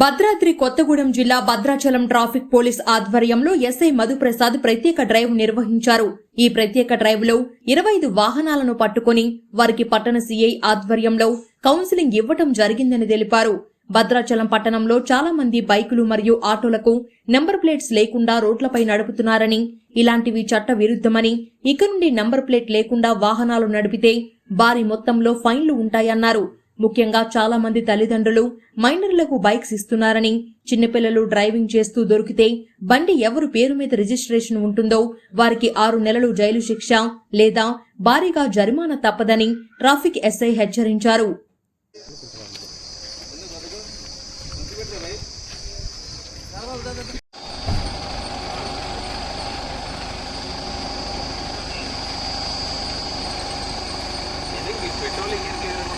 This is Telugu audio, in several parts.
భద్రాద్రి కొత్తగూడెం జిల్లా భద్రాచలం ట్రాఫిక్ పోలీస్ ఆధ్వర్యంలో ఎస్ఐ మధుప్రసాద్ ప్రత్యేక డ్రైవ్ నిర్వహించారు. ఈ ప్రత్యేక డ్రైవ్లో ఇరవై ఐదు వాహనాలను పట్టుకుని వారికి పట్టణ సీఐ ఆధ్వర్యంలో కౌన్సిలింగ్ ఇవ్వటం జరిగిందని తెలిపారు. భద్రాచలం పట్టణంలో చాలా మంది బైకులు మరియు ఆటోలకు నెంబర్ ప్లేట్స్ లేకుండా రోడ్లపై నడుపుతున్నారని ఇలాంటివి చట్ట విరుద్ధమని ఇక నుండి నెంబర్ ప్లేట్ లేకుండా వాహనాలు నడిపితే భారీ మొత్తంలో ఫైన్లు ఉంటాయన్నారు. ముఖ్యంగా చాలా మంది తల్లిదండ్రులు మైనర్లకు బైక్స్ ఇస్తున్నారని చిన్నపిల్లలు డ్రైవింగ్ చేస్తూ దొరికితే బండి ఎవరు పేరు మీద రిజిస్ట్రేషన్ ఉంటుందో వారికి ఆరు నెలలు జైలు శిక్ష లేదా భారీగా జరిమానా తప్పదని ట్రాఫిక్ ఎస్ఐ హెచ్చరించారు ట్వంటీ ఫైవ్ ఇరవై కేసులు చేయాలి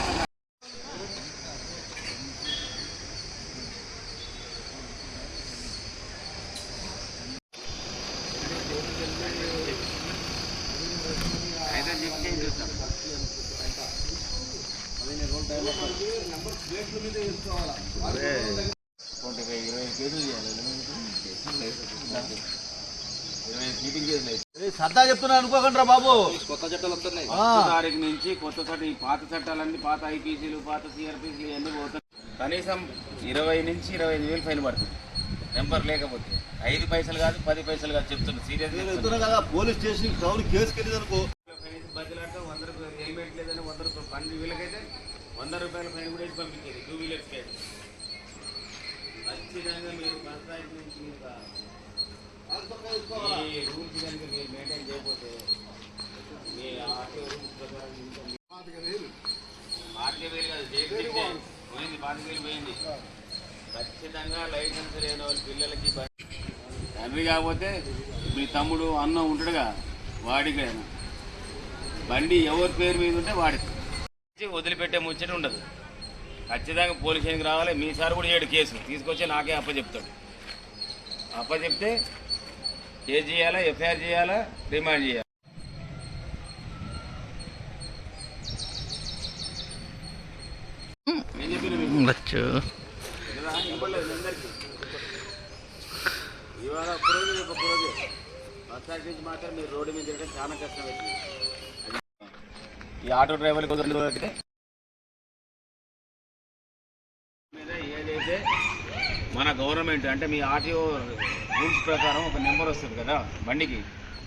ఇరవై మీటింగ్ కేసులు అయితే ఏ సరదా చెప్తున్నా అనుకోకండి బాబు. కొత్త చట్టాలు వస్తున్నాయి. తారీఖు నుంచి కొత్త చట్ట ఈ పాత చట్టాలన్నీ పాత ఐపీసీలు పాత సిఆర్పీసీలు ఇవన్నీ పోతాయి కనీసం ఇరవై నుంచి ఇరవై ఐదు వేలు ఫైన్ పడుతుంది. నెంబర్ లేకపోతే. ఐదు పైసలు కాదు పది పైసలు కాదు చెప్తున్నా. నేను సీరియస్ కదా పోలీస్ స్టేషన్ టౌన్ కేసు బదిలాట వంద రూపాయలు హెల్మెట్ లేదని వంద రూపాయలు. బండి వీళ్ళకైతే వంద రూపాయల ఫైన్ కూడా పంపించేది టూ వీలర్స్కి అయితే ఖచ్చితంగా మీరు పంచాయతీ నుంచి ఈ రూల్స్ కనుక మీరు మెయింటైన్ చేయకపోతే మీ ఆర్టీఓ రూల్స్ ప్రకారం ఇంకా మీ- పాతిక వేలు. కాదు జైలు శిక్షే. పోయింది పాతిక వేలు పోయింది. ఖచ్చితంగా లైసెన్స్ లేని వాళ్ళ పిల్లలకి తండ్రి కాకపోతే మీ తమ్ముడు అన్న ఉంటాడుగా? వాడికి బండి ఎవరి పేరు మీద ఉంటే వాడికి వదిలిపెట్టే ముచ్చట ఉండదు. ఖచ్చితంగా పోలీస్ స్టేషన్కి రావాలి. మీ సార్ కూడా ఏడు కేసు తీసుకొచ్చి నాకే అప్పచెప్తాడు అప్పచెప్తే కేసు చేయాలా ఎఫ్ఐఆర్ చేయాలా రిమాండ్ చేయాలి. ఉండొచ్చు. ఇవాళ ఒక్కరోజు రేపు ఒక్కరోజు బస్టాండ్ నుంచి మాత్రం మీరు రోడ్డు మీద తిరగడం చాలా కష్టం అవుతుంది ఈ ఆటో డ్రైవర్లకు రెండు మీద ఏదైతే మన గవర్నమెంట్ అంటే మీ ఆర్టీఓ రూల్స్ ప్రకారం ఒక నెంబర్ వస్తుంది కదా బండికి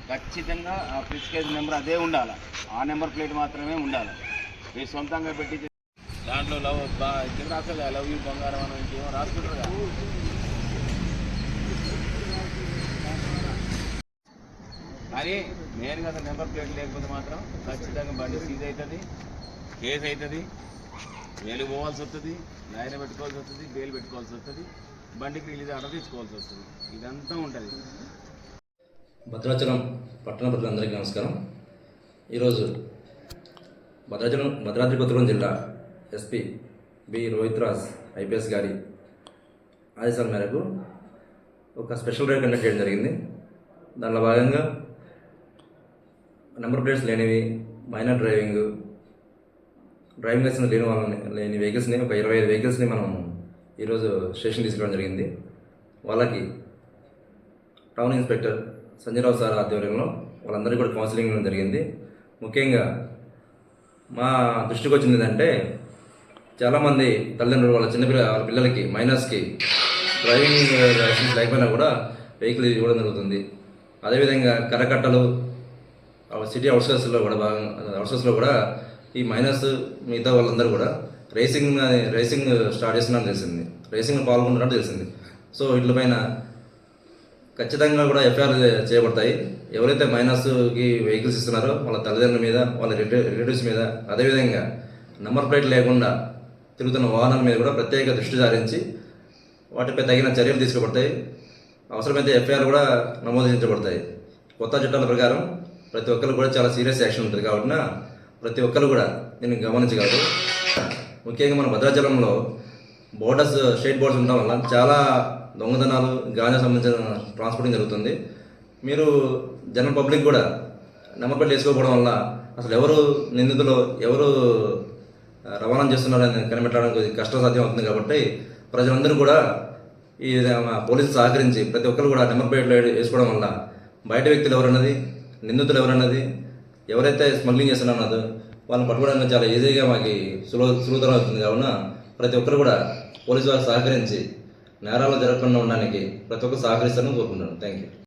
ఖచ్చితంగా ఆ ప్రిస్క్రైజ్ నెంబర్ అదే ఉండాలి. ఆ నెంబర్ ప్లేట్ మాత్రమే ఉండాలి. మీరు సొంతంగా పెట్టి దాంట్లో లవ్ బా కింద రాస్తుంది లవ్ యూ బంగారం అని ఇంకేమో రాసుకుంటారు కదా. నేను కదా నెంబర్ ప్లేట్ లేకపోతే మాత్రం ఖచ్చితంగా బండి సీజ్ అవుతుంది కేసు అవుతుంది వేలు పోవాల్సి వస్తుంది లాయర్ పెట్టుకోవాల్సి వస్తుంది బెయిల్ పెట్టుకోవాల్సి వస్తుంది బండికి రిలీజ్ ఆర్డర్ తీసుకోవాల్సి వస్తుంది. ఇదంతా ఉంటుంది. భద్రాచలం పట్టణ ప్రజలందరికీ నమస్కారం. ఈరోజు భద్రాచలం భద్రాద్రి కొత్తగూడెం జిల్లా SP B Rohit Raj IPS గారి ఆదేశాల మేరకు ఒక స్పెషల్ డ్రైవ్ కండక్ట్ చేయడం జరిగింది. దానిలో భాగంగా నెంబర్ ప్లేట్స్ లేనివి మైనర్ డ్రైవింగ్ డ్రైవింగ్ లైసెన్స్ లేని వాళ్ళని లేని వెహికల్స్ని ఒక ఇరవై ఐదు వెహికల్స్ని మనం ఈరోజు స్టేషన్ తీసుకురావడం జరిగింది. వాళ్ళకి టౌన్ ఇన్స్పెక్టర్ సంజయరావు సార్ ఆధ్వర్యంలో వాళ్ళందరికీ కూడా కౌన్సిలింగ్ జరిగింది. ముఖ్యంగా మా దృష్టికి వచ్చింది ఏంటంటే చాలామంది తల్లిదండ్రులు వాళ్ళ చిన్నపిల్ల వాళ్ళ పిల్లలకి మైనర్స్కి డ్రైవింగ్ లైసెన్స్ లేకపోయినా కూడా వెహికల్ ఇవ్వడం జరుగుతుంది. అదేవిధంగా కరకట్టలు సిటీ అవుట్స్కర్ట్స్లో కూడా భాగం అవుట్స్కర్ట్స్లో కూడా ఈ మైనర్స్ మిగతా వాళ్ళందరూ కూడా రేసింగ్ రేసింగ్ స్టార్ట్ చేస్తున్నారని తెలిసింది. రేసింగ్ పాల్గొంటున్నట్టు తెలిసింది. సో వీటిపైన ఖచ్చితంగా కూడా ఎఫ్ఐఆర్ చేయబడతాయి. ఎవరైతే మైనర్స్కి వెహికల్స్ ఇస్తున్నారో వాళ్ళ తల్లిదండ్రుల మీద వాళ్ళ రిలేటివ్స్ మీద అదేవిధంగా నెంబర్ ప్లేట్ లేకుండా తిరుగుతున్న వాహనాల మీద కూడా ప్రత్యేక దృష్టి సారించి వాటిపై తగిన చర్యలు తీసుకోబడతాయి అవసరమైతే ఎఫ్ఐఆర్ కూడా నమోదించబడతాయి కొత్త చట్టాల ప్రకారం ప్రతి ఒక్కరు కూడా చాలా సీరియస్ యాక్షన్ ఉంటుంది కాబట్టి ప్రతి ఒక్కరు కూడా నేను గమనించగలరు ముఖ్యంగా మన భద్రాచలంలో బోర్డర్స్ స్టేట్ బోర్డ్స్ ఉండడం వల్ల చాలా దొంగతనాలు గాంజా సంబంధించిన ట్రాన్స్పోర్టింగ్ జరుగుతుంది. మీరు జనరల్ పబ్లిక్ కూడా నెంబర్ ప్లేట్ వేసుకోకపోవడం వల్ల అసలు ఎవరు నిందితులు ఎవరు రవాణా చేస్తున్నారని కనిపెట్టడానికి కష్టం కష్టసాధ్యం అవుతుంది కాబట్టి ప్రజలందరూ కూడా ఈ పోలీసులు సహకరించి ప్రతి ఒక్కరు కూడా నెంబర్ ప్లేట్లు వేసుకోవడం వల్ల బయట వ్యక్తులు ఎవరన్నది నిందితులు ఎవరన్నది ఎవరైతే స్మగ్లింగ్ చేస్తున్నారో వాళ్ళని పట్టుకోవడానికి చాలా ఈజీగా మాకు సులభ సులభతరం అవుతుంది. కావున ప్రతి ఒక్కరు కూడా పోలీసు వారు సహకరించి నేరాలు జరగకుండా ఉండడానికి ప్రతి ఒక్కరు సహకరిస్తారని కోరుకుంటున్నాను. Thank you